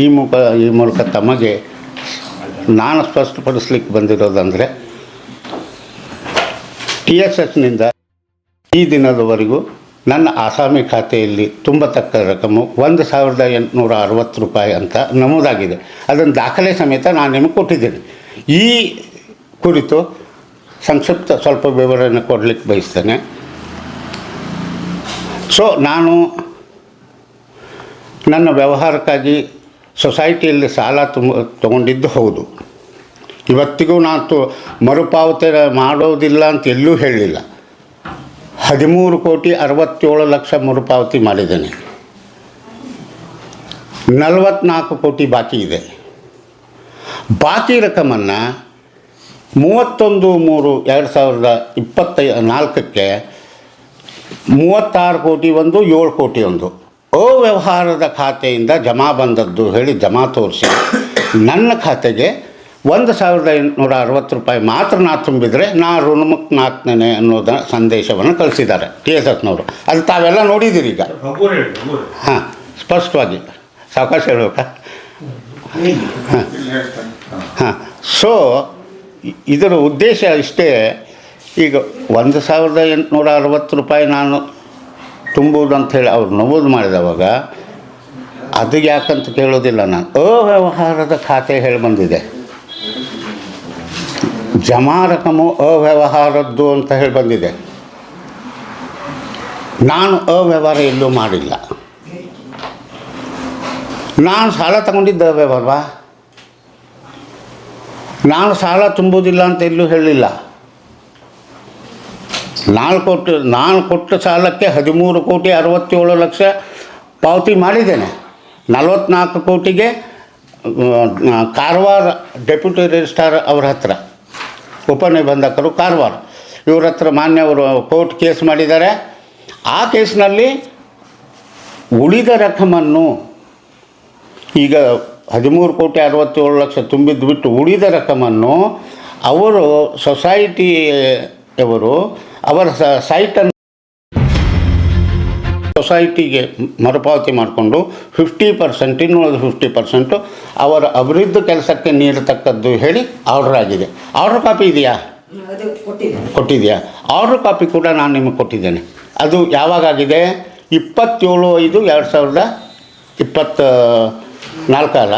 ಈ ಮುಖ, ಈ ಮೂಲಕ ತಮಗೆ ನಾನು ಸ್ಪಷ್ಟಪಡಿಸ್ಲಿಕ್ಕೆ ಬಂದಿರೋದಂದರೆ ಟಿ ಎಸ್ ಎಸ್ನಿಂದ ಈ ದಿನದವರೆಗೂ ನನ್ನ ಆಸಾಮಿ ಖಾತೆಯಲ್ಲಿ ತುಂಬತಕ್ಕ ರಕಮು ಒಂದು ಸಾವಿರದ ಎಂಟುನೂರ ಅರವತ್ತು ರೂಪಾಯಿ ಅಂತ ನಮೂದಾಗಿದೆ. ಅದನ್ನು ದಾಖಲೆ ಸಮೇತ ನಾನು ನಿಮಗೆ ಕೊಟ್ಟಿದ್ದೇನೆ. ಈ ಕುರಿತು ಸಂಕ್ಷಿಪ್ತ ಸ್ವಲ್ಪ ವಿವರಣೆ ಕೊಡಲಿಕ್ಕೆ ಬಯಸ್ತೇನೆ. ಸೊ ನಾನು ನನ್ನ ವ್ಯವಹಾರಕ್ಕಾಗಿ ಸೊಸೈಟಿಯಲ್ಲಿ ಸಾಲ ತುಂಬ ತೊಗೊಂಡಿದ್ದು ಹೌದು. ಇವತ್ತಿಗೂ ನಾನು ತು ಮರುಪಾವತಿ ಮಾಡೋದಿಲ್ಲ ಅಂತ ಎಲ್ಲೂ ಹೇಳಲಿಲ್ಲ ಹದಿಮೂರು ಕೋಟಿ ಅರವತ್ತೇಳು ಲಕ್ಷ ಮರುಪಾವತಿ ಮಾಡಿದ್ದೇನೆ. ನಲವತ್ನಾಲ್ಕು ಕೋಟಿ ಬಾಕಿ ಇದೆ. ಬಾಕಿ ರಕಮನ್ನು ಮೂವತ್ತೊಂದು ಮೂರು ಎರಡು ಸಾವಿರದ ಇಪ್ಪತ್ತೈ ನಾಲ್ಕಕ್ಕೆ ಮೂವತ್ತಾರು ಕೋಟಿ ಒಂದು ಏಳು ಕೋಟಿ ಒಂದು. ಅವ್ಯವಹಾರದ ಖಾತೆಯಿಂದ ಜಮಾ ಬಂದದ್ದು ಹೇಳಿ ಜಮಾ ತೋರಿಸಿ ನನ್ನ ಖಾತೆಗೆ ಒಂದು ಸಾವಿರದ ಎಂಟುನೂರ ಅರವತ್ತು ರೂಪಾಯಿ ಮಾತ್ರ ನಾ ತುಂಬಿದರೆ ನಾ ಋಣಮುಕ್ತನಾಗ್ತೇನೆ ಅನ್ನೋದ ಸಂದೇಶವನ್ನು ಕಳಿಸಿದ್ದಾರೆ ಟಿ ಎಸ್ ಎಸ್ನವರು ಅದು ತಾವೆಲ್ಲ ನೋಡಿದ್ದೀರಿ ಈಗ. ಹಾಂ ಸ್ಪಷ್ಟವಾಗಿ. ಸಾವಕಾಶ ಹೇಳಬೇಕಾ ಹಾಂ ಸೊ ಇದರ ಉದ್ದೇಶ ಇಷ್ಟೇ. ಈಗ ಒಂದು ಸಾವಿರದ ಎಂಟುನೂರ ಅರವತ್ತು ರೂಪಾಯಿ ನಾನು ತುಂಬುವುದು ಅಂತ ಹೇಳಿ ಅವ್ರು ನಮೂದು ಮಾಡಿದವಾಗ, ಅದು ಯಾಕಂತ ಕೇಳೋದಿಲ್ಲ ನಾನು. ಅವ್ಯವಹಾರದ ಖಾತೆ ಹೇಳಿ ಬಂದಿದೆ. ಜಮಾ ರಕಮು ಅವ್ಯವಹಾರದ್ದು ಅಂತ ಹೇಳಿ ಬಂದಿದೆ. ನಾನು ಅವ್ಯವಹಾರ ಎಲ್ಲೂ ಮಾಡಿಲ್ಲ. ನಾನು ಸಾಲ ತಗೊಂಡಿದ್ದ ಅವ್ಯವಹಾರವಾ? ನಾನು ಸಾಲ ತುಂಬುವುದಿಲ್ಲ ಅಂತ ಎಲ್ಲೂ ಹೇಳಲಿಲ್ಲ ನಾನು ಕೊಟ್ಟು ನಾನು ಕೊಟ್ಟ ಸಾಲಕ್ಕೆ ಹದಿಮೂರು ಕೋಟಿ ಅರವತ್ತೇಳು ಲಕ್ಷ ಪಾವತಿ ಮಾಡಿದ್ದೇನೆ. ನಲವತ್ನಾಲ್ಕು ಕೋಟಿಗೆ ಕಾರವಾರ ಡೆಪ್ಯೂಟಿ ರಿಜಿಸ್ಟ್ರಾರ್ ಅವ್ರ ಹತ್ರ ಉಪನಿಬಂಧಕರು ಕಾರವಾರ. ಇವ್ರ ಹತ್ರ ಮಾನ್ಯ ಅವರು ಕೋರ್ಟ್ ಕೇಸ್ ಮಾಡಿದ್ದಾರೆ. ಆ ಕೇಸ್ನಲ್ಲಿ ಉಳಿದ ರಕಮನ್ನು ಈಗ ಹದಿಮೂರು ಕೋಟಿ ಅರವತ್ತೇಳು ಲಕ್ಷ ತುಂಬಿದ್ದು ಬಿಟ್ಟು ಉಳಿದ ರಕಮನ್ನು ಅವರು ಸೊಸೈಟಿಯವರು ಅವರ ಸ- ಸೈಟನ್ನು ಸೊಸೈಟಿಗೆ ಮರುಪಾವತಿ ಮಾಡಿಕೊಂಡು ಫಿಫ್ಟಿ ಪರ್ಸೆಂಟ್ ಇನ್ನುಳಿದ ಫಿಫ್ಟಿ ಪರ್ಸೆಂಟು ಅವರ ಅಭಿವೃದ್ಧಿ ಕೆಲಸಕ್ಕೆ ನೀಡತಕ್ಕದ್ದು ಹೇಳಿ ಆರ್ಡರ್ ಆಗಿದೆ. ಆರ್ಡರ್ ಕಾಪಿ ಇದೆಯಾ? ಕೊಟ್ಟಿದೆಯಾ? ಆರ್ಡರ್ ಕಾಪಿ ಕೂಡ ನಾನು ನಿಮಗೆ ಕೊಟ್ಟಿದ್ದೇನೆ. ಅದು ಯಾವಾಗಾಗಿದೆ ಇಪ್ಪತ್ತೇಳು ಐದು ಎರಡು ಸಾವಿರದ ಇಪ್ಪತ್ತ ನಾಲ್ಕಲ್ಲ?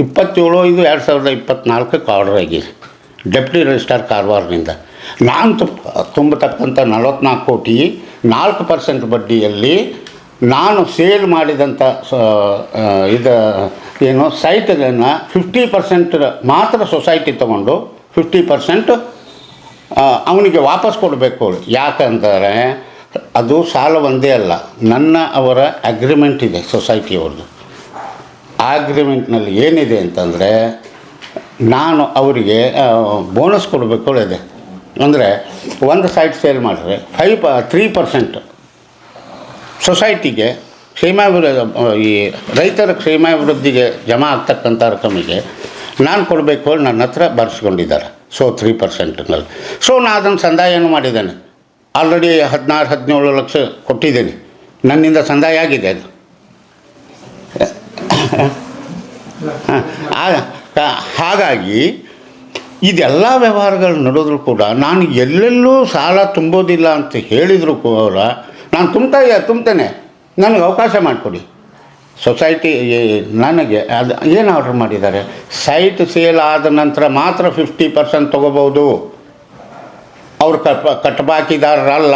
ಇಪ್ಪತ್ತೇಳು ಐದು ಎರಡು ಸಾವಿರದ ಇಪ್ಪತ್ತ್ನಾಲ್ಕಕ್ಕೆ ಆರ್ಡರ್ ಆಗಿದೆ. ಡೆಪ್ಟಿ ರಿಜಿಸ್ಟರ್ ಕಾರವಾರದಿಂದ. ನಾನು ತುಂಬ ತುಂಬತಕ್ಕಂಥ ನಲವತ್ನಾಲ್ಕು ಕೋಟಿ, ನಾಲ್ಕು ಪರ್ಸೆಂಟ್ ಬಡ್ಡಿಯಲ್ಲಿ ನಾನು ಸೇಲ್ ಮಾಡಿದಂಥ ಇದು, ಏನು, ಸೈಟ್ಗಳನ್ನು ಫಿಫ್ಟಿ ಪರ್ಸೆಂಟ್ ಮಾತ್ರ ಸೊಸೈಟಿ ತಗೊಂಡು ಫಿಫ್ಟಿ ಪರ್ಸೆಂಟ್ ಅವನಿಗೆ ವಾಪಸ್ ಕೊಡಬೇಕು ಯಾಕಂದರೆ ಅದು ಸಾಲ ಒಂದೇ ಅಲ್ಲ, ನನ್ನ ಅವರ ಅಗ್ರಿಮೆಂಟ್ ಇದೆ ಸೊಸೈಟಿಯವ್ರದ್ದು ಆ ಅಗ್ರಿಮೆಂಟ್ನಲ್ಲಿ ಏನಿದೆ ಅಂತಂದರೆ ನಾನು ಅವರಿಗೆ ಬೋನಸ್ ಕೊಡಬೇಕು ಇದೆ ಅಂದರೆ ಒಂದು ಸೈಟ್ ಸೇಲ್ ಮಾಡಿದ್ರೆ ಫೈವ್ ಪ ತ್ರೀ ಪರ್ಸೆಂಟ್ ಸೊಸೈಟಿಗೆ ಕ್ಷೇಮಾಭಿವೃದ್ಧಿ ಈ ರೈತರ ಕ್ಷೇಮಾಭಿವೃದ್ಧಿಗೆ ಜಮಾ ಆಗ್ತಕ್ಕಂಥ ರಕಮಿಗೆ ನಾನು ಕೊಡಬೇಕು ನನ್ನ ಹತ್ರ ಬರೆಸ್ಕೊಂಡಿದ್ದಾರೆ. ಸೊ ತ್ರೀ ಪರ್ಸೆಂಟ್ನಲ್ಲಿ ಸೊ ನಾನು ಅದನ್ನು ಸಂದಾಯನೂ ಮಾಡಿದ್ದೇನೆ? ಆಲ್ರೆಡಿ ಹದಿನಾರು, ಹದಿನೇಳು ಲಕ್ಷ ಕೊಟ್ಟಿದ್ದೀನಿ. ನನ್ನಿಂದ ಸಂದಾಯ ಆಗಿದೆ ಅದು. ಹಾಗಾಗಿ ಇದೆಲ್ಲ ವ್ಯವಹಾರಗಳು ನಡೆದ್ರು ಕೂಡ ನಾನು ಎಲ್ಲೆಲ್ಲೂ ಸಾಲ ತುಂಬೋದಿಲ್ಲ ಅಂತ ಹೇಳಿದರೂ ಕೂಡ ನಾನು ತುಂಬ್ತಾ ತುಂಬ್ತೇನೆ. ನನಗೆ ಅವಕಾಶ ಮಾಡಿಕೊಡಿ. ಸೊಸೈಟಿ ನನಗೆ ಅದು ಏನು ಆರ್ಡ್ರ್ ಮಾಡಿದ್ದಾರೆ? ಸೈಟ್ ಸೇಲ್ ಆದ ನಂತರ ಮಾತ್ರ ಫಿಫ್ಟಿ ಪರ್ಸೆಂಟ್ ತೊಗೋಬೋದು ಅವರು ಕಟ್ ಕಟ್ಟಬಾಕಿದಾರರಲ್ಲ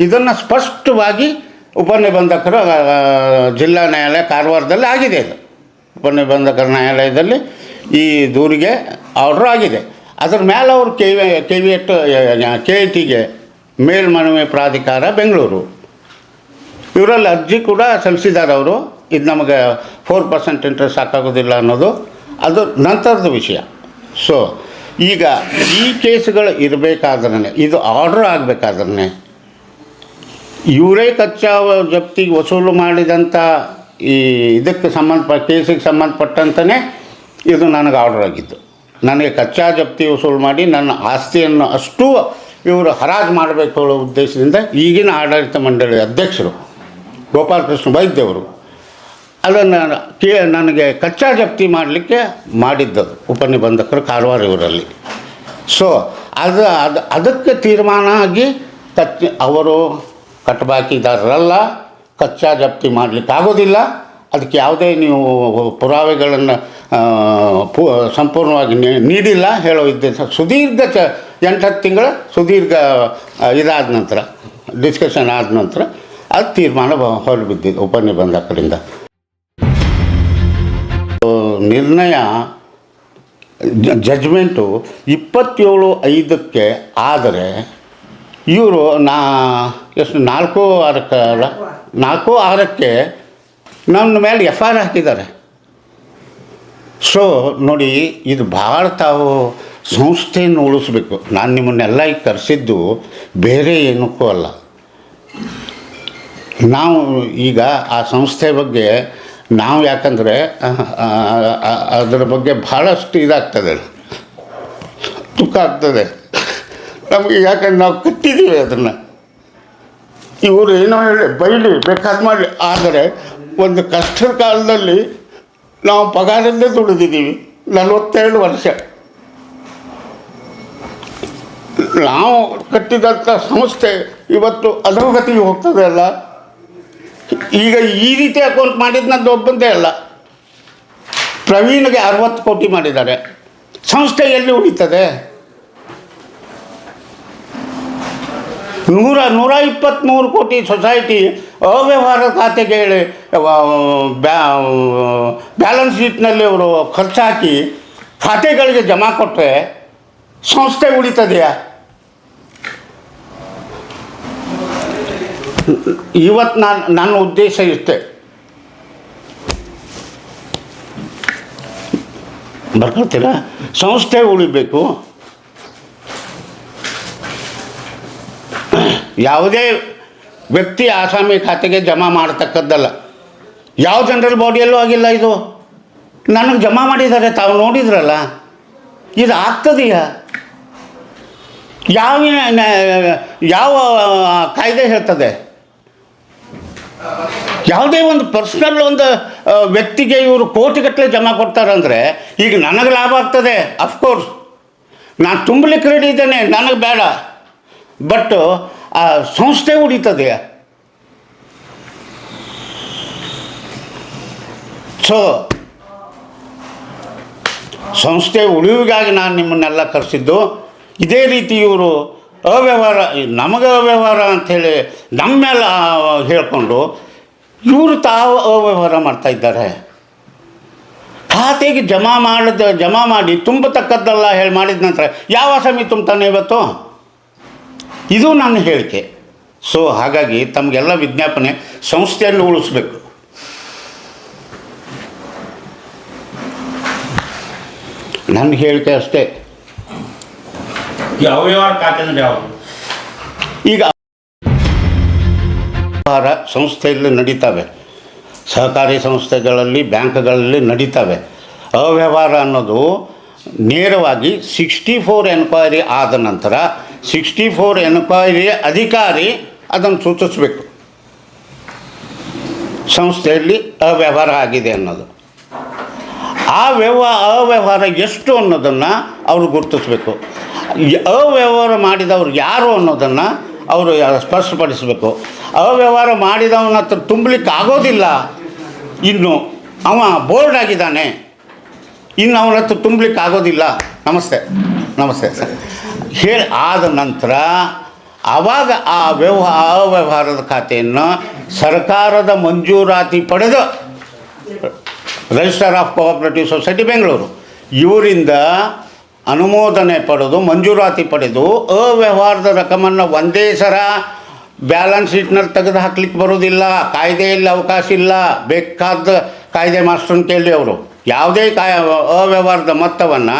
ಇದನ್ನು ಸ್ಪಷ್ಟವಾಗಿ ಉಪನಿಬಂಧಕರು ಜಿಲ್ಲಾ ನ್ಯಾಯಾಲಯ ಕಾರವಾರದಲ್ಲಿ ಆಗಿದೆ ಇದು. ಉಪನಿಬಂಧಕರ ನ್ಯಾಯಾಲಯದಲ್ಲಿ ಈ ದೂರಿಗೆ ಆರ್ಡ್ರ್ ಆಗಿದೆ ಅದ್ರ ಮೇಲೆ ಅವರು K K V at K I ಟಿಗೆ ಮೇಲ್ಮನವಿ ಪ್ರಾಧಿಕಾರ ಬೆಂಗಳೂರು. ಇವರಲ್ಲಿ ಅರ್ಜಿ ಕೂಡ ಸಲ್ಲಿಸಿದ್ದಾರೆ ಅವರು. ಇದು ನಮಗೆ ಫೋರ್ ಪರ್ಸೆಂಟ್ ಇಂಟ್ರೆಸ್ಟ್ ಸಾಕಾಗೋದಿಲ್ಲ ಅನ್ನೋದು. ಅದು ನಂತರದ ವಿಷಯ. ಸೊ ಈಗ ಈ ಕೇಸ್ಗಳು ಇರಬೇಕಾದ್ರೆ ಇದು ಆರ್ಡ್ರ್ ಆಗಬೇಕಾದ್ರೆ ಇವರೇ ಕಚ್ಚಾ ಜಪ್ತಿಗೆ ವಸೂಲು ಮಾಡಿದಂಥ ಈ ಇದಕ್ಕೆ ಸಂಬಂಧಪಟ್ಟ ಕೇಸಿಗೆ ಸಂಬಂಧಪಟ್ಟಂತಲೇ ಇದು ನನಗೆ ಆರ್ಡ್ರ್ ಆಗಿದ್ದು. ನನಗೆ ಕಚ್ಚಾ ಜಪ್ತಿ ವಸೂಲು ಮಾಡಿ ನನ್ನ ಆಸ್ತಿಯನ್ನು ಅಷ್ಟು ಇವರು ಹರಾಜು ಮಾಡಬೇಕು ಅನ್ನೋ ಉದ್ದೇಶದಿಂದ ಈಗಿನ ಆಡಳಿತ ಮಂಡಳಿ ಅಧ್ಯಕ್ಷರು ಗೋಪಾಲಕೃಷ್ಣ ವೈದ್ಯವರು ಅದನ್ನು ಕೇ ನನಗೆ ಕಚ್ಚಾ ಜಪ್ತಿ ಮಾಡಲಿಕ್ಕೆ ಮಾಡಿದ್ದದು ಉಪನಿಬಂಧಕರು ಕಾರವಾರ ಇವರಲ್ಲಿ. ಸೊ ಅದು ಅದು ಅದಕ್ಕೆ ತೀರ್ಮಾನ ಆಗಿ ಕಚ್ ಅವರು ಕಟ್ಟಬಾಕಿದಾರರಲ್ಲ ಕಚ್ಚಾ ಜಪ್ತಿ ಮಾಡಲಿಕ್ಕೆ ಆಗೋದಿಲ್ಲ ಅದಕ್ಕೆ ಯಾವುದೇ ನೀವು ಪುರಾವೆಗಳನ್ನು ಪು, ಸಂಪೂರ್ಣವಾಗಿ ನೀಡಿಲ್ಲ ಹೇಳೋ ಇದ್ದೆ ಸುದೀರ್ಘ ಚ ಎಂಟು ಹತ್ತು ತಿಂಗಳ ಸುದೀರ್ಘ ಇದಾದ ನಂತರ ಡಿಸ್ಕಷನ್ ಆದ ನಂತರ ಅದು ತೀರ್ಮಾನ ಹೊರಬಿದ್ದಿದ್ದು ಉಪನಿಬಂಧಕರಿಂದ ನಿರ್ಣಯ ಜಜ್ಮೆಂಟು ಇಪ್ಪತ್ತೇಳು ಐದಕ್ಕೆ ಆದರೆ ಇವರು ನಾ, ಎಷ್ಟು, ನಾಲ್ಕು ಆರಕ್ಕೆ ನಾಲ್ಕು ಆರಕ್ಕೆ ನನ್ನ ಮೇಲೆ ಎಫ್ ಆರ್ ಹಾಕಿದ್ದಾರೆ. ಸೊ ನೋಡಿ, ಇದು ಭಾಳ ತಾವು ಸಂಸ್ಥೆಯನ್ನು ಉಳಿಸ್ಬೇಕು. ನಾನು ನಿಮ್ಮನ್ನೆಲ್ಲ ಈಗ ಕರೆಸಿದ್ದು ಬೇರೆ ಏನಕ್ಕೂ ಅಲ್ಲ. ನಾವು ಈಗ ಆ ಸಂಸ್ಥೆ ಬಗ್ಗೆ ನಾವು ಯಾಕಂದರೆ ಅದರ ಬಗ್ಗೆ ಭಾಳಷ್ಟು ಇದಾಗ್ತದೆ. ದುಃಖ ಆಗ್ತದೆ. ನಮಗೆ ಯಾಕಂದ್ರೆ ನಾವು ಕಟ್ಟಿದ್ದೀವಿ ಅದನ್ನು. ಇವರು ಏನೋ ಹೇಳಿ, ಬೈಲಿ, ಬೇಕಾದ ಮಾಡಿ ಆದರೆ ಒಂದು ಕಷ್ಟದ ಕಾಲದಲ್ಲಿ ನಾವು ಪಗಾರಲ್ಲೇ ದುಡಿದಿದ್ದೀವಿ, ನಲವತ್ತೇಳು ವರ್ಷ. ನಾವು ಕಟ್ಟಿದಂಥ ಸಂಸ್ಥೆ ಇವತ್ತು ಅಧೋಗತಿಗೆ ಹೋಗ್ತದೆ ಅಲ್ಲ? ಈಗ ಈ ರೀತಿ ಅಕೌಂಟ್ ಮಾಡಿದ್ದು ಒಬ್ಬಂದೇ ಅಲ್ಲ. ಪ್ರವೀಣ್ಗೆ ಅರವತ್ತು ಕೋಟಿ ಮಾಡಿದ್ದಾರೆ. ಸಂಸ್ಥೆ ಎಲ್ಲಿ ಉಳಿತದೆ? ನೂರ ನೂರ ಇಪ್ಪತ್ತ್ಮೂರು ಕೋಟಿ ಸೊಸೈಟಿ ಅವ್ಯವಹಾರ ಖಾತೆಗೆ ಬ್ಯಾಲೆನ್ಸ್ ಶೀಟ್ನಲ್ಲಿ ಅವರು ಖರ್ಚು ಹಾಕಿ ಖಾತೆಗಳಿಗೆ ಜಮಾ ಕೊಟ್ಟರೆ ಸಂಸ್ಥೆ ಉಳಿತದೆಯಾ? ಇವತ್ತು ನಾನು, ನನ್ನ ಉದ್ದೇಶ ಇಷ್ಟೆ. ಬರ್ಕೊಳ್ತೀರಾ? ಸಂಸ್ಥೆ ಉಳಿಬೇಕು. ಯಾವುದೇ ವ್ಯಕ್ತಿ ಆಸಾಮಿ ಖಾತೆಗೆ ಜಮಾ ಮಾಡತಕ್ಕದ್ದಲ್ಲ. ಯಾವ ಜನರಲ್ ಬಾಡಿಯಲ್ಲೂ ಆಗಿಲ್ಲ ಇದು. ನನಗೆ ಜಮಾ ಮಾಡಿದ್ದಾರೆ, ತಾವು ನೋಡಿದ್ರಲ್ಲ. ಇದು ಆಗ್ತದೆಯಾ? ಯಾವ ಯಾವ ಕಾಯ್ದೆ ಹೇಳ್ತದೆ? ಯಾವುದೇ ಒಂದು ಪರ್ಸ್ನಲ್ ಒಂದು ವ್ಯಕ್ತಿಗೆ ಇವರು ಕೋಟಿಗಟ್ಟಲೆ ಜಮಾ ಕೊಡ್ತಾರಂದರೆ, ಈಗ ನನಗೆ ಲಾಭ ಆಗ್ತದೆ ಅಫ್ಕೋರ್ಸ್ ನಾನು ತುಂಬಲಿಕ್ಕೆ ರೆಡಿ ಇದ್ದೇನೆ, ನನಗೆ ಬೇಡ. ಬಟ್ ಆ ಸಂಸ್ಥೆ ಉಳಿತದೆ ಸೊ ಸಂಸ್ಥೆ ಉಳಿವಿಗಾಗಿ ನಾನು ನಿಮ್ಮನ್ನೆಲ್ಲ ಕರೆಸಿದ್ದು ಇದೇ ರೀತಿ ಇವರು ಅವ್ಯವಹಾರ ನಮಗೆ ಅವ್ಯವಹಾರ ಅಂಥೇಳಿ ನಮ್ಮ ಮೇಲೆ ಆ, ಹೇಳ್ಕೊಂಡು ಇವರು ತಾವು ಅವ್ಯವಹಾರ ಮಾಡ್ತಾ ಇದ್ದಾರೆ. ಖಾತೆಗೆ ಜಮಾ ಮಾಡಿದ ಜಮಾ ಮಾಡಿ ತುಂಬತಕ್ಕದ್ದಲ್ಲ ಹೇಳಿ ಮಾಡಿದ ನಂತರ ಯಾವ ಸಮಯ ತುಂಬ್ತಾನೆ ಇವತ್ತು? ಇದು ನನ್ನ ಹೇಳಿಕೆ. ಸೊ ಹಾಗಾಗಿ ತಮಗೆಲ್ಲ ವಿಜ್ಞಾಪನೆ ಸಂಸ್ಥೆಯನ್ನು ಉಳಿಸ್ಬೇಕು. ನನ್ನ ಹೇಳಿಕೆ ಅಷ್ಟೇ. ಈಗ ವ್ಯವಹಾರ ಸಂಸ್ಥೆಯಲ್ಲಿ ನಡೀತವೆ. ಸಹಕಾರಿ ಸಂಸ್ಥೆಗಳಲ್ಲಿ ಬ್ಯಾಂಕ್ಗಳಲ್ಲಿ ನಡೀತವೆ. ಅವ್ಯವಹಾರ ಅನ್ನೋದು ನೇರವಾಗಿ ಸಿಕ್ಸ್ಟಿ ಫೋರ್ ಎನ್ಕ್ವೈರಿ ಆದ ನಂತರ ಸಿಕ್ಸ್ಟಿ ಫೋರ್ ಎನ್ಕ್ವೈರಿ ಅಧಿಕಾರಿ ಅದನ್ನು ಸೂಚಿಸಬೇಕು. ಸಂಸ್ಥೆಯಲ್ಲಿ ಅವ್ಯವಹಾರ ಆಗಿದೆ ಅನ್ನೋದು. ಆ ವ್ಯವಹಾರ, ಅವ್ಯವಹಾರ ಎಷ್ಟು ಅನ್ನೋದನ್ನು ಅವರು ಗುರುತಿಸಬೇಕು. ಅವ್ಯವಹಾರ ಮಾಡಿದವರು ಯಾರು ಅನ್ನೋದನ್ನು ಅವರು ಸ್ಪಷ್ಟಪಡಿಸಬೇಕು. ಅವ್ಯವಹಾರ ಮಾಡಿದವನ ಹತ್ರ ತುಂಬಲಿಕ್ಕೆ ಆಗೋದಿಲ್ಲ. ಇನ್ನು ಅವ ಬೋರ್ಡ್ ಆಗಿದ್ದಾನೆ. ಇನ್ನು ಅವನ ಹತ್ರ ತುಂಬಲಿಕ್ಕೆ ಆಗೋದಿಲ್ಲ. ನಮಸ್ತೆ. ನಮಸ್ತೆ ಸರ್. ಹೇಳಿ ಆದ ನಂತರ ಆವಾಗ ಆ ವ್ಯವಹಾರ ಅವ್ಯವಹಾರದ ಖಾತೆಯನ್ನು ಸರ್ಕಾರದ ಮಂಜೂರಾತಿ ಪಡೆದು register of cooperative society Bengaluru. ಇವರಿಂದ ಅನುಮೋದನೆ ಪಡೆದು, ಮಂಜೂರಾತಿ ಪಡೆದು ಅವ್ಯವಹಾರದ ರಕಮನ್ನು ಒಂದೇ ಸರ ಬ್ಯಾಲೆನ್ಸ್ ಶೀಟ್ನಲ್ಲಿ ತೆಗೆದು ಹಾಕ್ಲಿಕ್ಕೆ ಬರೋದಿಲ್ಲ ಕಾಯ್ದೆಯಲ್ಲಿ ಅವಕಾಶ ಇಲ್ಲ. ಬೇಕಾದ ಕಾಯ್ದೆ ಮಾಸ್ಟರ್ನ ಕೇಳಿ ಅವರು. ಯಾವುದೇ ಕಾಯ ಅವ್ಯವಹಾರದ ಮೊತ್ತವನ್ನು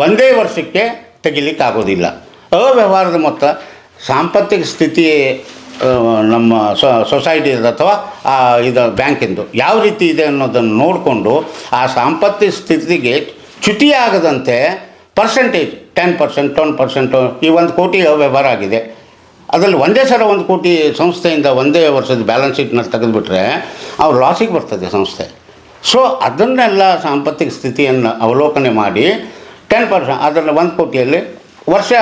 ಒಂದೇ ವರ್ಷಕ್ಕೆ ತೆಗಿಲಿಕ್ಕೆ ಆಗೋದಿಲ್ಲ. ಅವ್ಯವಹಾರದ ಮೊತ್ತ ಸಾಂಪತ್ತಿಕ ಸ್ಥಿತಿ ನಮ್ಮ ಸೊಸೈಟಿ ಅಥವಾ ಆ, ಇದು ಬ್ಯಾಂಕಿಂದು. ಯಾವ ರೀತಿ ಇದೆ ಅನ್ನೋದನ್ನು ನೋಡಿಕೊಂಡು ಆ ಸಾಂಪತ್ತಿಕ ಸ್ಥಿತಿಗೆ ಚ್ಯುತಿಯಾಗದಂತೆ percentage ten percent ten percent ಈ ಒಂದು ಕೋಟಿ ಅವ್ಯವಹಾರ ಆಗಿದೆ. ಅದರಲ್ಲಿ ಒಂದೇ ಸಲ ಒಂದು ಕೋಟಿ ಸಂಸ್ಥೆಯಿಂದ ಒಂದೇ ವರ್ಷದ ಬ್ಯಾಲೆನ್ಸ್ ಶೀಟ್ನಲ್ಲಿ ತೆಗೆದುಬಿಟ್ರೆ ಅವ್ರು ಲಾಸಿಗೆ ಬರ್ತದೆ ಸಂಸ್ಥೆ. ಸೊ ಅದನ್ನೆಲ್ಲ ಸಾಂಪತ್ತಿಕ ಸ್ಥಿತಿಯನ್ನು ಅವಲೋಕನೆ ಮಾಡಿ ಟೆನ್ ಪರ್ಸೆಂಟ್ ಅದರಲ್ಲಿ ಒಂದು ಕೋಟಿಯಲ್ಲಿ ವರ್ಷ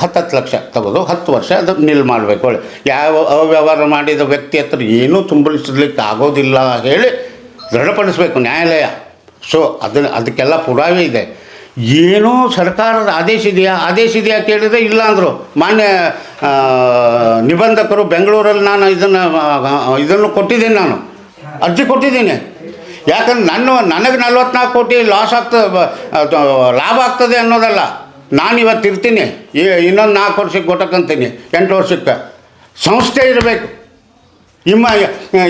ಹತ್ತತ್ತು ಲಕ್ಷ ತಗೋದು. ಹತ್ತು ವರ್ಷ ಅದು ನಿಲ್ ಮಾಡಬೇಕು ಹೇಳಿ. ಯಾವ ಅವ್ಯವಹಾರ ಮಾಡಿದ ವ್ಯಕ್ತಿ ಹತ್ರ ಏನೂ ತುಂಬಿಸಲಿಕ್ಕೆ ಆಗೋದಿಲ್ಲ ಹೇಳಿ ದೃಢಪಡಿಸಬೇಕು ನ್ಯಾಯಾಲಯ. ಸೊ ಅದನ್ನು, ಅದಕ್ಕೆಲ್ಲ ಪುರಾವೆ ಇದೆ. ಏನೋ ಸರ್ಕಾರದ ಆದೇಶ ಇದೆಯಾ? ಆದೇಶ ಇದೆಯಾ ಕೇಳಿದರೆ ಇಲ್ಲ ಅಂದರು. ಮಾನ್ಯ ನಿಬಂಧಕರು ಬೆಂಗಳೂರಲ್ಲಿ ನಾನು ಇದನ್ನು ಇದನ್ನು ಕೊಟ್ಟಿದ್ದೀನಿ ನಾನು. ಅರ್ಜಿ ಕೊಟ್ಟಿದ್ದೀನಿ. ಯಾಕಂದ್ರೆ ನನ್ನ, ನನಗೆ ನಲ್ವತ್ನಾಲ್ಕು ಕೋಟಿ ಲಾಸ್ ಆಗ್ತದೆ ಲಾಭ ಆಗ್ತದೆ ಅನ್ನೋದಲ್ಲ. ನಾನು ಇವತ್ತು ಇರ್ತೀನಿ. ಇನ್ನೊಂದು ನಾಲ್ಕು ವರ್ಷಕ್ಕೆ ಕೊಟ್ಟಕ್ಕಂತೀನಿ ಎಂಟು ವರ್ಷಕ್ಕೆ. ಸಂಸ್ಥೆ ಇರಬೇಕು. ನಿಮ್ಮ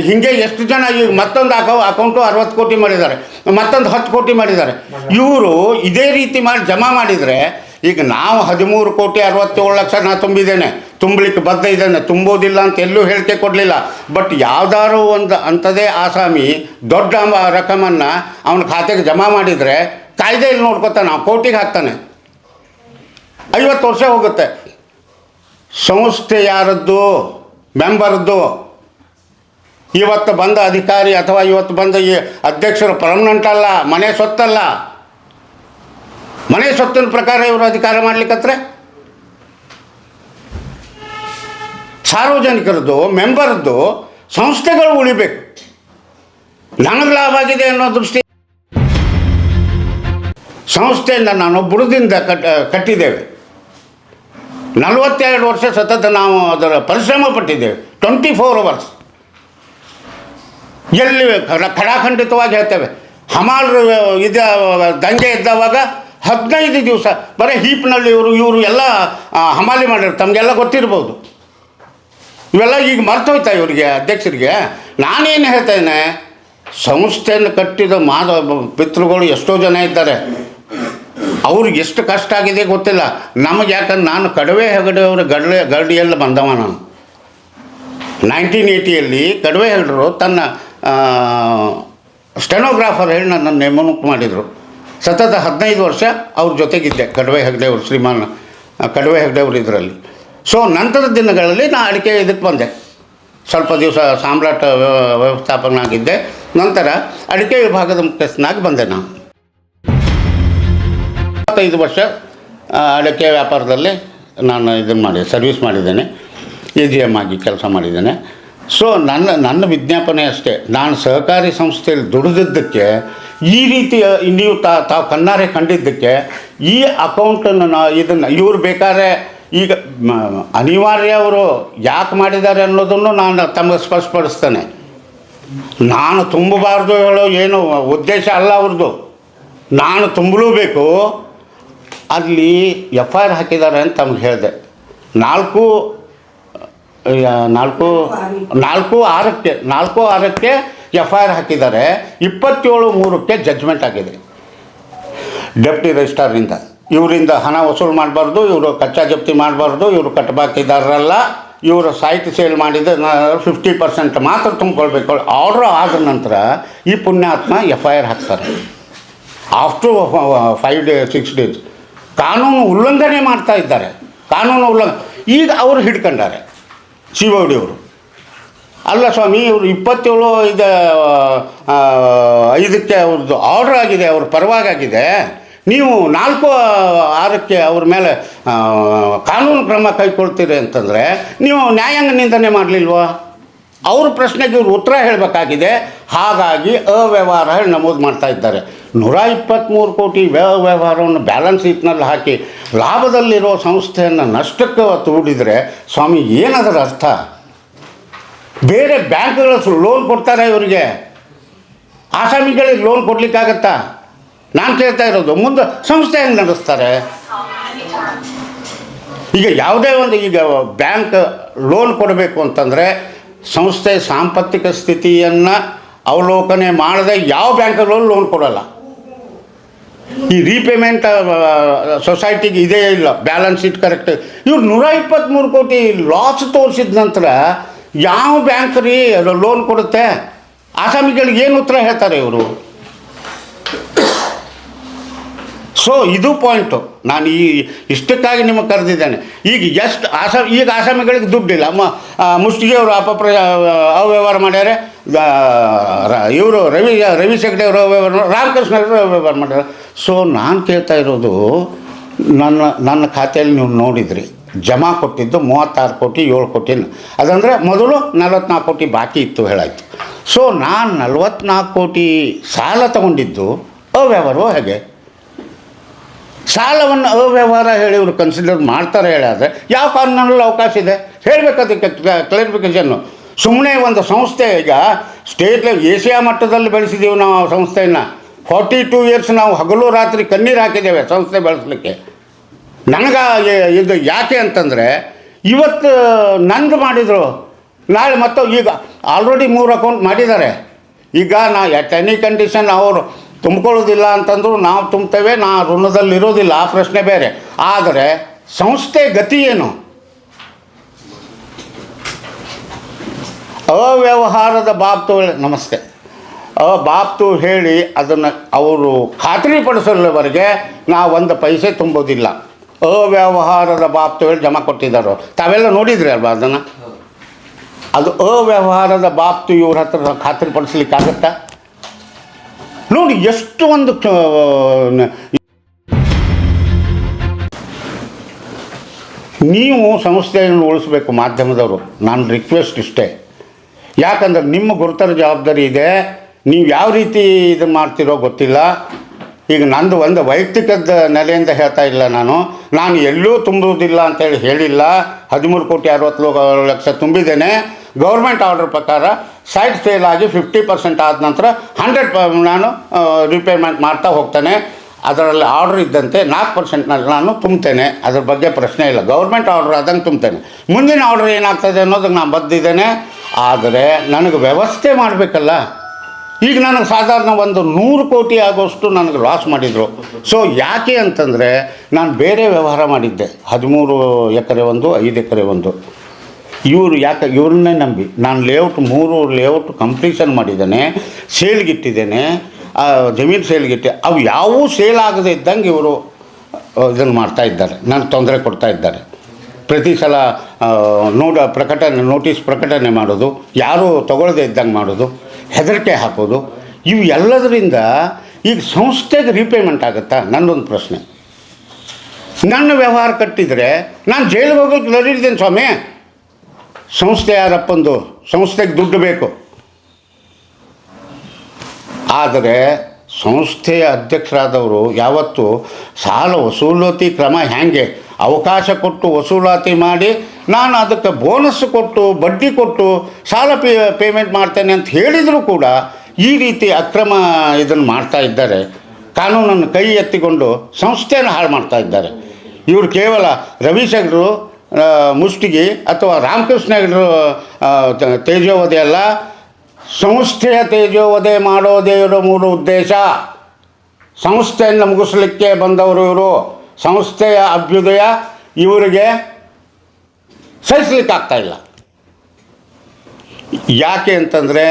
ಹಿಂಗೆ ಎಷ್ಟು ಜನ ಈಗ ಮತ್ತೊಂದು ಅಕೌ, ಅಕೌಂಟು ಅರವತ್ತು ಕೋಟಿ ಮಾಡಿದ್ದಾರೆ. ಮತ್ತೊಂದು ಹತ್ತು ಕೋಟಿ ಮಾಡಿದ್ದಾರೆ. ಇವರು ಇದೇ ರೀತಿ ಮಾಡಿ ಜಮಾ ಮಾಡಿದರೆ ಈಗ ನಾವು ಹದಿಮೂರು ಕೋಟಿ ಅರವತ್ತೇಳು ಲಕ್ಷ ನಾ ತುಂಬಿದ್ದೇನೆ. ತುಂಬಲಿಕ್ಕೆ ಬದ್ಧ ಇದ್ದೇನೆ. ತುಂಬೋದಿಲ್ಲ ಅಂತ ಎಲ್ಲೂ ಹೇಳಿಕೆ ಕೊಡಲಿಲ್ಲ. ಬಟ್ ಯಾವ್ದಾದ್ರು ಒಂದು ಅಂಥದೇ ಆಸಾಮಿ ದೊಡ್ಡ ರಕಮನ್ನು ಅವನ ಖಾತೆಗೆ ಜಮಾ ಮಾಡಿದರೆ ಕಾಯ್ದೆಯಲ್ಲಿ ನೋಡ್ಕೊತಾನೆ. ಆ ಕೋಟಿಗೆ ಹಾಕ್ತಾನೆ. ಐವತ್ತು ವರ್ಷ ಹೋಗುತ್ತೆ. ಸಂಸ್ಥೆ ಯಾರದ್ದು? ಮೆಂಬರ್ದು? ಇವತ್ತು ಬಂದ ಅಧಿಕಾರಿ ಅಥವಾ ಇವತ್ತು ಬಂದ ಈ ಅಧ್ಯಕ್ಷರು ಪರ್ಮನೆಂಟ್ ಅಲ್ಲ, ಮನೆ ಸೊತ್ತಲ್ಲ ಮನೆ ಸ್ವತ್ತಿನ ಪ್ರಕಾರ ಇವರು ಅಧಿಕಾರ ಮಾಡ್ಲಿಕ್ಕತ್ರೆ? ಸಾರ್ವಜನಿಕರದ್ದು, ಮೆಂಬರ್ದು, ಸಂಸ್ಥೆಗಳು ಉಳಿಬೇಕು. ನನಗೆ ಲಾಭ ಆಗಿದೆ ಅನ್ನೋ ದೃಷ್ಟಿ ಸಂಸ್ಥೆಯಿಂದ ನಾನು ಬುಡದಿಂದ ಕಟ್ಟ ಕಟ್ಟಿದ್ದೇವೆ. ನಲವತ್ತೆರಡು ವರ್ಷ ಸತತ ನಾವು ಅದರ ಪರಿಶ್ರಮ ಪಟ್ಟಿದ್ದೇವೆ. Twenty four hours. ಎಲ್ಲಿ ಖಡ- ಖಡಾಖಂಡಿತವಾಗಿ ಹೇಳ್ತೇವೆ. ಹಮಾಲ್ರು ಇದ ದಂಗೆ ಇದ್ದವಾಗ ಹದಿನೈದು ದಿವಸ, ಬರೀ ಹೀಪ್ನಲ್ಲಿ ಇವರು ಇವರು ಎಲ್ಲ ಹಮಾಲಿ ಮಾಡಿರು ತಮಗೆಲ್ಲ ಗೊತ್ತಿರ್ಬೋದು. ಇವೆಲ್ಲ ಈಗ ಮರ್ತೋಯ್ತಾ ಇವರಿಗೆ, ಅಧ್ಯಕ್ಷರಿಗೆ? ನಾನೇನು ಹೇಳ್ತೇನೆ ಸಂಸ್ಥೆಯನ್ನು ಕಟ್ಟಿದ ಮಾದ ಪಿತೃಗಳು ಎಷ್ಟೋ ಜನ ಇದ್ದಾರೆ. ಅವ್ರಿಗೆ ಎಷ್ಟು ಕಷ್ಟ ಆಗಿದೆ ಗೊತ್ತಿಲ್ಲ. ನಮಗೆ ಯಾಕಂದ್ರೆ ನಾನು ಕಡವೆ ಹೆಗಡೆಯವರು, ಗಡ್ಲೆ ಗಡಿಯಲ್ಲಿ ಬಂದವ ನಾನು. ನೈನ್ಟೀನ್ ಏಯ್ಟಿಯಲ್ಲಿ ಕಡವೆ ಹೆಗಡರು ತನ್ನ ಸ್ಟೆನೋಗ್ರಾಫರ್ ಹೇಳಿ ನನ್ನ ನೇಮಕ ಮಾಡಿದರು. ಸತತ ಹದಿನೈದು ವರ್ಷ ಅವ್ರ ಜೊತೆಗಿದ್ದೆ, ಕಡವೆ ಹೆಗ್ಡೆಯವರು ಶ್ರೀಮಾನ್ ಕಡವೆ ಹೆಗ್ಡೆಯವರು ಇದರಲ್ಲಿ. ಸೊ ನಂತರದ ದಿನಗಳಲ್ಲಿ ನಾನು ಅಡಿಕೆ ಇದಕ್ಕೆ ಬಂದೆ. ಸ್ವಲ್ಪ ದಿವಸ ಸಾಮ್ರಾಟ ವ್ಯವಸ್ಥಾಪಕನಾಗಿದ್ದೆ. ನಂತರ ಅಡಿಕೆ ವಿಭಾಗದ ಮುಖ್ಯಸ್ಥನಾಗಿ ಬಂದೆ ನಾನು. ಇಪ್ಪತ್ತೈದು ವರ್ಷ ಅಡಿಕೆ ವ್ಯಾಪಾರದಲ್ಲಿ ನಾನು ಇದನ್ನು ಮಾಡಿ ಸರ್ವಿಸ್ ಮಾಡಿದ್ದೇನೆ. ಎ ಜಿ ಎಂ ಆಗಿ ಕೆಲಸ ಮಾಡಿದ್ದೇನೆ. ಸೊ ನನ್ನ ನನ್ನ ವಿಜ್ಞಾಪನೆ ಅಷ್ಟೇ. ನಾನು ಸಹಕಾರಿ ಸಂಸ್ಥೆಯಲ್ಲಿ ದುಡಿದಿದ್ದಕ್ಕೆ, ಈ ರೀತಿ ನೀವು ತಾ, ತಾವು ಕಣ್ಣಾರೆ ಕಂಡಿದ್ದಕ್ಕೆ, ಈ ಅಕೌಂಟನ್ನು ನಾ, ಇದನ್ನು, ಇವ್ರು ಬೇಕಾದ್ರೆ ಈಗ ಅನಿವಾರ್ಯ ಅವರು ಯಾಕೆ ಮಾಡಿದ್ದಾರೆ ಅನ್ನೋದನ್ನು ನಾನು ತಮಗೆ ಸ್ಪಷ್ಟಪಡಿಸ್ತೇನೆ. ನಾನು ತುಂಬಬಾರ್ದು ಹೇಳೋ ಏನು ಉದ್ದೇಶ ಅಲ್ಲ ಅವ್ರದ್ದು. ನಾನು ತುಂಬಲೂಬೇಕು ಅಲ್ಲಿ ಎಫ್ ಐ ಆರ್ ಹಾಕಿದ್ದಾರೆ ಅಂತ ತಮಗೆ ಹೇಳಿದೆ. ನಾಲ್ಕು ನಾಲ್ಕು ನಾಲ್ಕು ಆರಕ್ಕೆ ನಾಲ್ಕು ಆರಕ್ಕೆ ಎಫ್ ಐ ಆರ್ ಹಾಕಿದ್ದಾರೆ. ಇಪ್ಪತ್ತೇಳು ಮೂರಕ್ಕೆ ಜಡ್ಜ್ಮೆಂಟ್ ಆಗಿದೆ. ಡೆಪ್ಟಿ ರಿಜಿಸ್ಟ್ರಾರಿಂದ ಇವರಿಂದ ಹಣ ವಸೂಲು ಮಾಡಬಾರ್ದು, ಇವರು ಕಚ್ಚಾ ಜಪ್ತಿ ಮಾಡಬಾರ್ದು, ಇವರು ಕಟ್ಟಬಾಕಿದಾರಲ್ಲ ಇವರು ಸಾಹಿತ್ಯ ಸೇಲ್ ಮಾಡಿದ ಫಿಫ್ಟಿ ಪರ್ಸೆಂಟ್ ಮಾತ್ರ ತುಂಬಿಕೊಳ್ಬೇಕು. ಆರ್ಡ್ರ್ ಆದ ನಂತರ ಈ ಪುಣ್ಯಾತ್ಮ ಎಫ್ ಐ ಆರ್ ಹಾಕ್ತಾರೆ after five day six days ಕಾನೂನು ಉಲ್ಲಂಘನೆ ಮಾಡ್ತಾ ಇದ್ದಾರೆ. ಕಾನೂನು ಉಲ್ಲಂಘ, ಈಗ ಅವರು ಹಿಡ್ಕೊಂಡಾರೆ. ಶಿವೋಡಿಯವರು ಅಲ್ಲ ಸ್ವಾಮಿ, ಇವರು ಇಪ್ಪತ್ತೇಳು ಇದು ಐದಕ್ಕೆ ಅವ್ರದ್ದು ಆರ್ಡ್ರ್ ಆಗಿದೆ, ಅವ್ರ ಪರವಾಗಾಗಿದೆ ನೀವು ನಾಲ್ಕು, ಆರಕ್ಕೆ ಅವ್ರ ಮೇಲೆ ಕಾನೂನು ಕ್ರಮ ಕೈಗೊಳ್ತೀರಿ ಅಂತಂದರೆ, ನೀವು ನ್ಯಾಯಾಂಗ ನಿಂದನೆ ಮಾಡಲಿಲ್ವಾ? ಅವ್ರ ಪ್ರಶ್ನೆಗೆ ಇವ್ರು ಉತ್ತರ ಹೇಳಬೇಕಾಗಿದೆ. ಹಾಗಾಗಿ ಅವ್ಯವಹಾರ ನಮೂದು ಮಾಡ್ತಾ ಇದ್ದಾರೆ. ನೂರ ಇಪ್ಪತ್ತ್ಮೂರು ಕೋಟಿ ವ್ಯವಹಾರವನ್ನು ಬ್ಯಾಲೆನ್ಸ್ ಶೀಟ್ನಲ್ಲಿ ಹಾಕಿ ಲಾಭದಲ್ಲಿರೋ ಸಂಸ್ಥೆಯನ್ನು ನಷ್ಟಕ್ಕೆ ತೂಡಿದರೆ ಸ್ವಾಮಿ, ಏನದರ ಅರ್ಥ? ಬೇರೆ ಬ್ಯಾಂಕ್ಗಳು ಲೋನ್ ಕೊಡ್ತಾರೆ ಇವರಿಗೆ. ಆಸಾಮಿಗಳಿಗೆ ಲೋನ್ ಕೊಡ್ಲಿಕ್ಕಾಗತ್ತಾ? ನಾನು ಕೇಳ್ತಾ ಇರೋದು, ಮುಂದೆ ಸಂಸ್ಥೆ ಹೆಂಗೆ ನಡೆಸ್ತಾರೆ? ಈಗ ಯಾವುದೇ ಒಂದು ಈಗ ಬ್ಯಾಂಕ್ ಲೋನ್ ಕೊಡಬೇಕು ಅಂತಂದರೆ ಸಂಸ್ಥೆ ಸಾಂಪತ್ತಿಕ ಸ್ಥಿತಿಯನ್ನು ಅವಲೋಕನೆ ಮಾಡದೆ ಯಾವ ಬ್ಯಾಂಕ್ಗಳು ಲೋನ್ ಕೊಡಲ್ಲ. ಈ ರೀಪೇಮೆಂಟ್ ಸೊಸೈಟಿಗೆ ಇದೇ ಇಲ್ಲ. ಬ್ಯಾಲೆನ್ಸ್ ಶೀಟ್ ಕರೆಕ್ಟ್ ಇವ್ರು ನೂರ ಇಪ್ಪತ್ತ್ಮೂರು ಕೋಟಿ ಲಾಸ್ ತೋರಿಸಿದ ನಂತರ ಯಾವ ಬ್ಯಾಂಕ್ ರೀ ಲೋನ್ ಕೊಡುತ್ತೆ? ಆಸಾಮಿಗಳಿಗೆ ಏನು ಉತ್ತರ ಹೇಳ್ತಾರೆ ಇವರು? ಸೊ ಇದು ಪಾಯಿಂಟು ನಾನು ಈ, ಇಷ್ಟಕ್ಕಾಗಿ ನಿಮಗೆ ಕರೆದಿದ್ದೇನೆ. ಈಗ ಎಷ್ಟು ಆಸಾಮ್ ಈಗ ಆಸಾಮಿಗಳಿಗೆ ದುಡ್ಡಿಲ್ಲ. ಮ ಮುಷ್ಟಿಗೆ ಅವರು ಅಪಪ್ರ ಅವ್ಯವಹಾರ ಮಾಡ್ಯಾರೆ. ಇವರು ರವಿ ರವಿ ಅವರು ರಾಮಕೃಷ್ಣ ಅವರು ಅವ್ಯವಹಾರ ಮಾಡ್ಯಾರ. ಸೊ ನಾನು ಕೇಳ್ತಾ ಇರೋದು, ನನ್ನ ನನ್ನ ಖಾತೆಯಲ್ಲಿ ನೀವು ನೋಡಿದ್ರಿ, ಜಮಾ ಕೊಟ್ಟಿದ್ದು ಮೂವತ್ತಾರು ಕೋಟಿ, ಏಳು ಕೋಟಿ ಅದಂದರೆ ಮೊದಲು ನಲವತ್ನಾಲ್ಕು ಕೋಟಿ ಬಾಕಿ ಇತ್ತು ಹೇಳಾಯಿತು. ಸೊ ನಾನು ನಲವತ್ನಾಲ್ಕು ಕೋಟಿ ಸಾಲ ತಗೊಂಡಿದ್ದು ಅವ್ಯವಹಾರವೋ ಹೇಗೆ? ಸಾಲವನ್ನು ಅವ್ಯವಹಾರ ಹೇಳಿ ಇವರು ಕನ್ಸಿಡರ್ ಮಾಡ್ತಾರೆ ಹೇಳಿದ್ರೆ ಯಾವ ಕಾನೂನಲ್ಲಿ ಅವಕಾಶ ಇದೆ. ಹೇಳಬೇಕಾದ ಅದಕ್ಕೆ ಕ್ಲಾರಿಫಿಕೇಷನ್ನು ಸುಮ್ಮನೆ ಒಂದು ಸಂಸ್ಥೆ ಈಗ ಸ್ಟೇಟ್ ಲೆವೆಲ್ ಏಷ್ಯಾ ಮಟ್ಟದಲ್ಲಿ ಬೆಳೆಸಿದ್ದೀವಿ ನಾವು ಆ ಸಂಸ್ಥೆಯನ್ನು. ಫಾರ್ಟಿ ಟೂ ಇಯರ್ಸ್ ನಾವು ಹಗಲು ರಾತ್ರಿ ಕಣ್ಣೀರು ಹಾಕಿದ್ದೇವೆ ಸಂಸ್ಥೆ ಬೆಳೆಸಲಿಕ್ಕೆ. ನನಗೆ ಇದು ಯಾಕೆ ಅಂತಂದರೆ ಇವತ್ತು ನಂದು ಮಾಡಿದರು. ನಾಳೆ ಮತ್ತೆ ಈಗ ಆಲ್ರೆಡಿ ಮೂರು ಅಕೌಂಟ್ ಮಾಡಿದ್ದಾರೆ. ಈಗ ನಾ ಎಟ್ ಎನಿ ಕಂಡೀಷನ್ ಅವರು ತುಂಬ್ಕೊಳ್ಳೋದಿಲ್ಲ ಅಂತಂದ್ರು ನಾವು ತುಂಬ್ತೇವೆ, ನಾ ಋಣದಲ್ಲಿ ಇರೋದಿಲ್ಲ ಆ ಪ್ರಶ್ನೆ ಬೇರೆ. ಆದರೆ ಸಂಸ್ಥೆ ಗತಿ ಏನು? ಅವ್ಯವಹಾರದ ಬಾಬ್ತು ನಮಸ್ತೆ. ಬಾಬ್ತು ಹೇಳಿ ಅದನ್ನು ಅವರು ಖಾತ್ರಿಪಡಿಸಲವರೆಗೆ ನಾವು ಒಂದು ಪೈಸೆ ತುಂಬೋದಿಲ್ಲ. ಅವ್ಯವಹಾರದ ಬಾಬ್ತು ಹೇಳಿ ಜಮಾ ಕೊಟ್ಟಿದ್ದಾರೆ ತಾವೆಲ್ಲ ನೋಡಿದ್ರಿ ಅಲ್ವಾ ಅದನ್ನು? ಅದು ಅವ್ಯವಹಾರದ ಬಾಬ್ತು ಇವ್ರ ಹತ್ರ ಖಾತ್ರಿಪಡಿಸ್ಲಿಕ್ಕಾಗತ್ತಾ ನೋಡಿ, ಎಷ್ಟು ಒಂದು ನೀವು ಸಂಸ್ಥೆಯನ್ನು ಉಳಿಸ್ಬೇಕು ಮಾಧ್ಯಮದವರು. ನಾನು ರಿಕ್ವೆಸ್ಟ್ ಇಷ್ಟೇ. ಯಾಕಂದ್ರೆ ನಿಮ್ಮ ಗುರುತರ ಜವಾಬ್ದಾರಿ ಇದೆ. ನೀವು ಯಾವ ರೀತಿ ಇದು ಮಾಡ್ತಿರೋ ಗೊತ್ತಿಲ್ಲ. ಈಗ ನಂದು ಒಂದು ವೈಯಕ್ತಿಕದ ನೆಲೆಯಿಂದ ಹೇಳ್ತಾ ಇಲ್ಲ ನಾನು. ನಾನು ಎಲ್ಲೂ ತುಂಬುವುದಿಲ್ಲ ಅಂತೇಳಿ ಹೇಳಿಲ್ಲ. ಹದಿಮೂರು ಕೋಟಿ ಅರವತ್ತು ಲಕ್ಷ ತುಂಬಿದ್ದೇನೆ. ಗೌರ್ಮೆಂಟ್ ಆರ್ಡರ್ ಪ್ರಕಾರ ಸೈಡ್ ಸೇಲ್ ಆಗಿ ಫಿಫ್ಟಿ ಪರ್ಸೆಂಟ್ ಆದ ನಂತರ ಹಂಡ್ರೆಡ್ ನಾನು ರಿಪೇಮೆಂಟ್ ಮಾಡ್ತಾ ಹೋಗ್ತೇನೆ. ಅದರಲ್ಲಿ ಆರ್ಡ್ರ್ ಇದ್ದಂತೆ ನಾಲ್ಕು ಪರ್ಸೆಂಟ್ನಲ್ಲಿ ನಾನು ತುಂಬ್ತೇನೆ ಅದ್ರ ಬಗ್ಗೆ ಪ್ರಶ್ನೆ ಇಲ್ಲ. ಗೌರ್ಮೆಂಟ್ ಆರ್ಡ್ರ್ ಆದಂಗೆ ತುಂಬ್ತೇನೆ ಮುಂದಿನ ಆರ್ಡ್ರ್ ಏನಾಗ್ತದೆ ಅನ್ನೋದಕ್ಕೆ ನಾನು ಬದ್ದಿದ್ದೇನೆ. ಆದರೆ ನನಗೆ ವ್ಯವಸ್ಥೆ ಮಾಡಬೇಕಲ್ಲ. ಈಗ ನನಗೆ ಸಾಧಾರಣ ಒಂದು ನೂರು ಕೋಟಿ ಆಗೋಷ್ಟು ನನಗೆ ಲಾಸ್ ಮಾಡಿದರು. ಸೊ ಯಾಕೆ ಅಂತಂದರೆ ನಾನು ಬೇರೆ ವ್ಯವಹಾರ ಮಾಡಿದ್ದೆ. ಹದಿಮೂರು ಎಕರೆ ಒಂದು, ಐದು ಎಕರೆ ಒಂದು. ಇವರು ಯಾಕೆ, ಇವ್ರನ್ನೇ ನಂಬಿ. ನಾನು ಲೇಔಟ್ ಮೂರು ಲೇಔಟ್ ಕಂಪ್ಲೀಷನ್ ಮಾಡಿದ್ದೇನೆ ಸೇಲ್ಗಿಟ್ಟಿದ್ದೇನೆ ಜಮೀನು ಸೇಲ್ಗಿಟ್ಟೆ ಅವು ಯಾವೂ ಸೇಲ್ ಆಗದೇ ಇದ್ದಂಗೆ ಇವರು ಇದನ್ನು ಮಾಡ್ತಾ ಇದ್ದಾರೆ. ನನಗೆ ತೊಂದರೆ ಕೊಡ್ತಾ ಇದ್ದಾರೆ. ಪ್ರತಿ ಸಲ ನೋಡ ಪ್ರಕಟಣೆ ನೋಟಿಸ್ ಪ್ರಕಟಣೆ ಮಾಡೋದು, ಯಾರೂ ತಗೊಳ್ಳದೆ ಇದ್ದಂಗೆ ಮಾಡೋದು, ಹೆದರಿಕೆ ಹಾಕೋದು, ಇವು ಎಲ್ಲದರಿಂದ ಈಗ ಸಂಸ್ಥೆಗೆ ರೀಪೇಮೆಂಟ್ ಆಗುತ್ತಾ? ನನ್ನೊಂದು ಪ್ರಶ್ನೆ. ನನ್ನ ವ್ಯವಹಾರ ಕಟ್ಟಿದರೆ ನಾನು ಜೈಲಿಗೆ ಹೋಗೋಕ್ಕೆ ನಡೀತೀನಿ ಸ್ವಾಮಿ. ಸಂಸ್ಥೆ ಯಾರಪ್ಪಂದು? ಸಂಸ್ಥೆಗೆ ದುಡ್ಡು ಬೇಕು. ಆದರೆ ಸಂಸ್ಥೆಯ ಅಧ್ಯಕ್ಷರಾದವರು ಯಾವತ್ತು ಸಾಲ ವಸೂಲಾತಿ ಕ್ರಮ ಹೇಗೆ ಅವಕಾಶ ಕೊಟ್ಟು ವಸೂಲಾತಿ ಮಾಡಿ ನಾನು ಅದಕ್ಕೆ ಬೋನಸ್ ಕೊಟ್ಟು, ಬಡ್ಡಿ ಕೊಟ್ಟು ಸಾಲ ಪೇ ಪೇಮೆಂಟ್ ಮಾಡ್ತೇನೆ ಅಂತ ಹೇಳಿದರೂ ಕೂಡ ಈ ರೀತಿ ಅಕ್ರಮ ಇದನ್ನು ಮಾಡ್ತಾ ಇದ್ದಾರೆ. ಕಾನೂನನ್ನು ಕೈ ಎತ್ತಿಕೊಂಡು ಸಂಸ್ಥೆಯನ್ನು ಹಾಳು ಮಾಡ್ತಾ ಇದ್ದಾರೆ. ಇವರು ಕೇವಲ ರವಿಶಂಕರು ಮುಷ್ಟಿಗಿ ಅಥವಾ ರಾಮಕೃಷ್ಣ ತೇಜೋವಧೆ ಅಲ್ಲ, ಸಂಸ್ಥೆಯ ತೇಜೋವಧೆ ಮಾಡೋದೇ ಇರೋ ಮೂಲ ಉದ್ದೇಶ. ಸಂಸ್ಥೆಯನ್ನು ಮುಗಿಸ್ಲಿಕ್ಕೆ ಬಂದವರು ಇವರು. ಸಂಸ್ಥೆಯ ಅಭ್ಯುದಯ ಇವರಿಗೆ ಇಲ್ಲ. ಯಾಕೆ ಅಂತಂದರೆ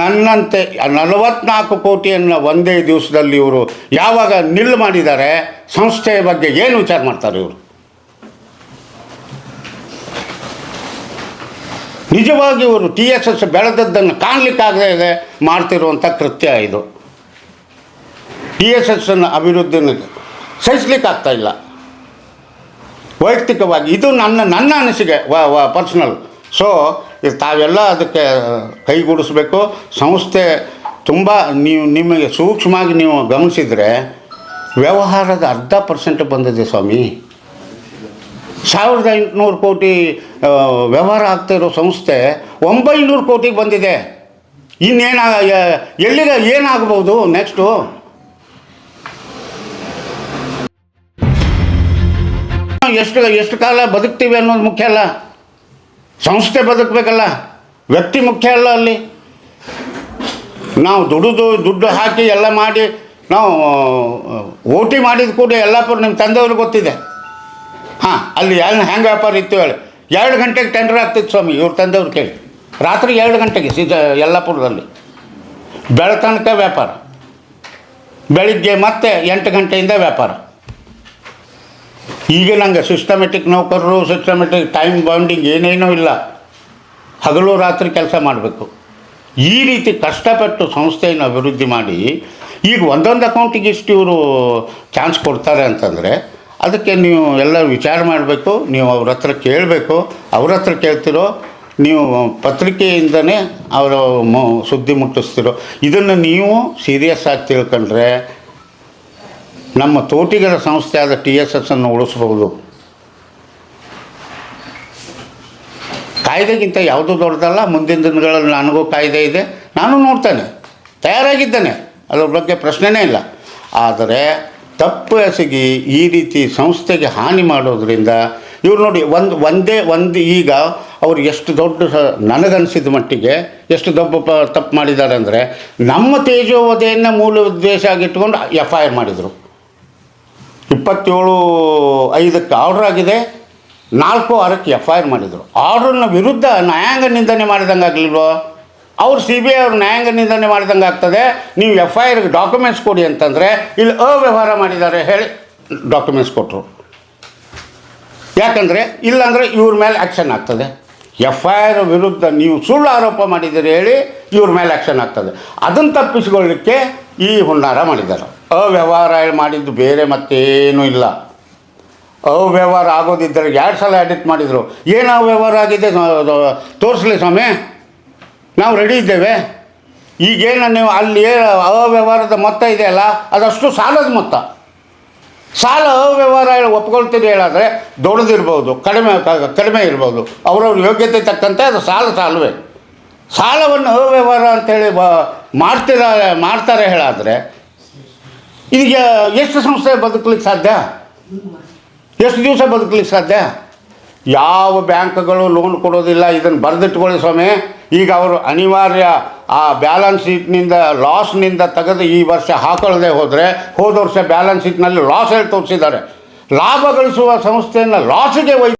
ನನ್ನಂತೆ ನಲವತ್ನಾಲ್ಕು ಕೋಟಿಯನ್ನು ಒಂದೇ ದಿವಸದಲ್ಲಿ ಇವರು ಯಾವಾಗ ನಿಲ್ ಮಾಡಿದ್ದಾರೆ, ಸಂಸ್ಥೆಯ ಬಗ್ಗೆ ಏನು ವಿಚಾರ ಮಾಡ್ತಾರೆ ಇವರು? ನಿಜವಾಗಿ ಇವರು ಟಿ ಎಸ್ ಎಸ್ ಬೆಳೆದದ್ದನ್ನು ಕಾಣಲಿಕ್ಕಾಗದೇ ಇದೆ ಮಾಡ್ತಿರುವಂಥ ಕೃತ್ಯ ಇದು. ಟಿ ಎಸ್ ಎಸ್ಸನ್ನು ಅಭಿವೃದ್ಧಿನ ಸಹಿಸ್ಲಿಕ್ಕಾಗ್ತಾ ಇಲ್ಲ. ವೈಯಕ್ತಿಕವಾಗಿ ಇದು ನನ್ನ ನನ್ನ ಅನಿಸಿಕೆ, ವ ವ ಪರ್ಸ್ನಲ್ ಸೊ ತಾವೆಲ್ಲ ಅದಕ್ಕೆ ಕೈಗೂಡಿಸ್ಬೇಕು. ಸಂಸ್ಥೆ ತುಂಬ ನೀವು, ನಿಮಗೆ ಸೂಕ್ಷ್ಮವಾಗಿ ನೀವು ಗಮನಿಸಿದರೆ ವ್ಯವಹಾರದ ಅರ್ಧ ಪರ್ಸೆಂಟ್ ಬಂದಿದೆ ಸ್ವಾಮಿ. ಸಾವಿರದ ಎಂಟುನೂರು ಕೋಟಿ ವ್ಯವಹಾರ ವ್ಯವಹಾರ ಆಗ್ತಿರೋ ಸಂಸ್ಥೆ ಒಂಬೈನೂರು ಕೋಟಿಗೆ ಬಂದಿದೆ. ಇನ್ನೇನ ಎಲ್ಲಿಗೆ ಏನಾಗ್ಬೋದು ನೆಕ್ಸ್ಟು ಎಷ್ಟು ಎಷ್ಟು ಕಾಲ ಬದುಕ್ತೀವಿ ಅನ್ನೋದು ಮುಖ್ಯ ಅಲ್ಲ. ಸಂಸ್ಥೆ ಬದುಕಬೇಕಲ್ಲ. ವ್ಯಕ್ತಿ ಮುಖ್ಯ ಅಲ್ಲ ಅಲ್ಲಿ. ನಾವು ದುಡಿದು ದುಡ್ಡು ಹಾಕಿ ಎಲ್ಲ ಮಾಡಿ ನಾವು ಓಟಿ ಮಾಡಿದ ಕೂಡ ಯಲ್ಲಾಪುರ ನಿಮ್ಮ ತಂದೆಯವ್ರಿಗೆ ಗೊತ್ತಿದೆ. ಹಾಂ, ಅಲ್ಲಿ ಎಲ್ಲ ಹೆಂಗೆ ವ್ಯಾಪಾರ ಇತ್ತು ಹೇಳಿ. ಎರಡು ಗಂಟೆಗೆ ಟೆಂಡರ್ ಆಗ್ತಿತ್ತು ಸ್ವಾಮಿ, ಇವ್ರ ತಂದೆಯವ್ರು ಕೇಳಿ. ರಾತ್ರಿ ಎರಡು ಗಂಟೆಗೆ ಸೀದಾ ಯಲ್ಲಾಪುರದಲ್ಲಿ. ಬೆಳತನಕ ವ್ಯಾಪಾರ. ಬೆಳಿಗ್ಗೆ ಮತ್ತೆ ಎಂಟು ಗಂಟೆಯಿಂದ ವ್ಯಾಪಾರ. ಈಗ ನಂಗೆ ಸಿಸ್ಟಮೆಟಿಕ್ ನೌಕರರು ಸಿಸ್ಟಮೆಟಿಕ್ ಟೈಮ್ ಬೌಂಡಿಂಗ್ ಏನೇನೂ ಇಲ್ಲ. ಹಗಲು ರಾತ್ರಿ ಕೆಲಸ ಮಾಡಬೇಕು. ಈ ರೀತಿ ಕಷ್ಟಪಟ್ಟು ಸಂಸ್ಥೆಯನ್ನು ಅಭಿವೃದ್ಧಿ ಮಾಡಿ, ಈಗ ಒಂದೊಂದು ಅಕೌಂಟಿಗೆ ಇಷ್ಟು ಇವರು ಚಾನ್ಸ್ ಕೊಡ್ತಾರೆ ಅಂತಂದರೆ, ಅದಕ್ಕೆ ನೀವು ಎಲ್ಲ ವಿಚಾರ ಮಾಡಬೇಕು, ನೀವು ಅವ್ರ ಹತ್ರ ಕೇಳಬೇಕು. ಅವ್ರ ಹತ್ರ ಕೇಳ್ತಿರೋ, ನೀವು ಪತ್ರಿಕೆಯಿಂದನೇ ಅವರ ಸುದ್ದಿ ಮುಟ್ಟಿಸ್ತಿರೋ. ಇದನ್ನು ನೀವು ಸೀರಿಯಸ್ ಆಗಿ ತಿಳ್ಕೊಂಡ್ರೆ ನಮ್ಮ ತೋಟಿಗರ ಸಂಸ್ಥೆಯಾದ ಟಿ ಎಸ್ ಎಸ್ ಅನ್ನು ಉಳಿಸಬಹುದು ಕಾಯ್ದೆಗಿಂತ ಯಾವುದೂ ದೊಡ್ಡದಲ್ಲ, ಮುಂದಿನ ದಿನಗಳಲ್ಲಿ ನನಗೂ ಕಾಯ್ದೆ ಇದೆ, ನಾನು ನೋಡ್ತೇನೆ, ತಯಾರಾಗಿದ್ದೇನೆ, ಅದರ ಬಗ್ಗೆ ಪ್ರಶ್ನೆನೇ ಇಲ್ಲ. ಆದರೆ ತಪ್ಪು ಎಸಗಿ ಈ ರೀತಿ ಸಂಸ್ಥೆಗೆ ಹಾನಿ ಮಾಡೋದ್ರಿಂದ, ಇವ್ರು ನೋಡಿ, ಒಂದು, ಒಂದೇ, ಒಂದು ಈಗ ಅವ್ರು ಎಷ್ಟು ದೊಡ್ಡ ನನಗನ್ಸಿದ ಮಟ್ಟಿಗೆ ಎಷ್ಟು ದೊಡ್ಡ ಪ, ತಪ್ಪು ಮಾಡಿದ್ದಾರೆ ಅಂದರೆ, ನಮ್ಮ ತೇಜೋವಧೆಯನ್ನು ಮೂಲ ಉದ್ದೇಶ ಆಗಿಟ್ಕೊಂಡು ಎಫ್ ಐ ಆರ್ ಮಾಡಿದರು. ಇಪ್ಪತ್ತೇಳು, ಐದಕ್ಕೆ ಆರ್ಡ್ರ್ ಆಗಿದೆ. ನಾಲ್ಕು ಆರಕ್ಕೆ ಎಫ್ ಐ ಆರ್ ಮಾಡಿದರು. ಆರ್ಡ್ರನ್ನ ವಿರುದ್ಧ ನ್ಯಾಯಾಂಗ ನಿಂದನೆ ಮಾಡಿದಂಗೆ ಆಗಲಿಲ್ವೋ? ಅವ್ರು ಸಿ ಬಿ ಐ ಅವ್ರು ನ್ಯಾಯಾಂಗ ನಿಂದನೆ ಮಾಡಿದಂಗೆ ಆಗ್ತದೆ. ನೀವು ಎಫ್ ಐ ಆರ್ಗೆ ಡಾಕ್ಯುಮೆಂಟ್ಸ್ ಕೊಡಿ ಅಂತಂದರೆ ಇಲ್ಲಿ ಅವ್ಯವಹಾರ ಮಾಡಿದ್ದಾರೆ ಹೇಳಿ ಡಾಕ್ಯುಮೆಂಟ್ಸ್ ಕೊಟ್ಟರು ಯಾಕಂದರೆ ಇಲ್ಲಾಂದರೆ ಇವ್ರ ಮೇಲೆ ಆ್ಯಕ್ಷನ್ ಆಗ್ತದೆ. ಎಫ್ ಐ ಆರ್ ವಿರುದ್ಧ ನೀವು ಸುಳ್ಳು ಆರೋಪ ಮಾಡಿದ್ದೀರಿ ಹೇಳಿ ಇವ್ರ ಮೇಲೆ ಆ್ಯಕ್ಷನ್ ಆಗ್ತದೆ. ಅದನ್ನು ತಪ್ಪಿಸಿಕೊಳ್ಳಿಕ್ಕೆ ಈ ಹುನ್ನಾರ ಮಾಡಿದ್ದಾರೆ. ಅವ್ಯವಹಾರ ಮಾಡಿದ್ದು ಬೇರೆ ಮತ್ತೇನು ಇಲ್ಲ. ಅವ್ಯವಹಾರ ಆಗೋದಿದ್ದರೆ ಎರಡು ಸಲ ಎಡಿಟ್ ಮಾಡಿದರು. ಏನು ಅವ್ಯವಹಾರ ಆಗಿದೆ ತೋರಿಸ್ಲಿ ಸ್ವಾಮಿ. ನಾವು ರೆಡಿ ಇದ್ದೇವೆ. ಈಗೇನು ನೀವು ಅಲ್ಲಿ ಅವ್ಯವಹಾರದ ಮೊತ್ತ ಇದೆಯಲ್ಲ, ಅದಷ್ಟು ಸಾಲದ ಮೊತ್ತ. ಸಾಲ ಅವ್ಯವಹಾರ ಒಪ್ಕೊಳ್ತೀರಿ ಹೇಳಾದರೆ ದೊಡ್ಡದಿರ್ಬೋದು, ಕಡಿಮೆ ಕಡಿಮೆ ಇರ್ಬೋದು. ಅವ್ರವ್ರ ಯೋಗ್ಯತೆ ತಕ್ಕಂತೆ ಅದು ಸಾಲ ಸಾಲವೇ. ಸಾಲವನ್ನು ಅವ್ಯವಹಾರ ಅಂತೇಳಿ ಬ, ಮಾಡ್ತೀರಾ, ಮಾಡ್ತಾರೆ ಹೇಳಾದರೆ ಈಗ ಎಷ್ಟು ಸಂಸ್ಥೆ ಬದುಕಲಿಕ್ಕೆ ಸಾಧ್ಯ? ಎಷ್ಟು ದಿವಸ ಬದುಕಲಿಕ್ಕೆ ಸಾಧ್ಯ? ಯಾವ ಬ್ಯಾಂಕ್ಗಳು ಲೋನ್ ಕೊಡೋದಿಲ್ಲ, ಇದನ್ನು ಬರೆದಿಟ್ಕೊಳ್ಳಿ ಸ್ವಾಮಿ. ಈಗ ಅವರು ಅನಿವಾರ್ಯ ಆ ಬ್ಯಾಲೆನ್ಸ್ ಶೀಟ್ನಿಂದ, ಲಾಸ್ನಿಂದ ತೆಗೆದು ಈ ವರ್ಷ ಹಾಕೊಳ್ಳದೆ ಹೋದರೆ, ಹೋದ ವರ್ಷ ಬ್ಯಾಲೆನ್ಸ್ ಶೀಟ್ನಲ್ಲಿ ಲಾಸ್ ಹೇಳಿ ತೋರಿಸಿದ್ದಾರೆ. ಲಾಭ ಗಳಿಸುವ ಸಂಸ್ಥೆಯನ್ನು ಲಾಸಿಗೆ ಒಯ್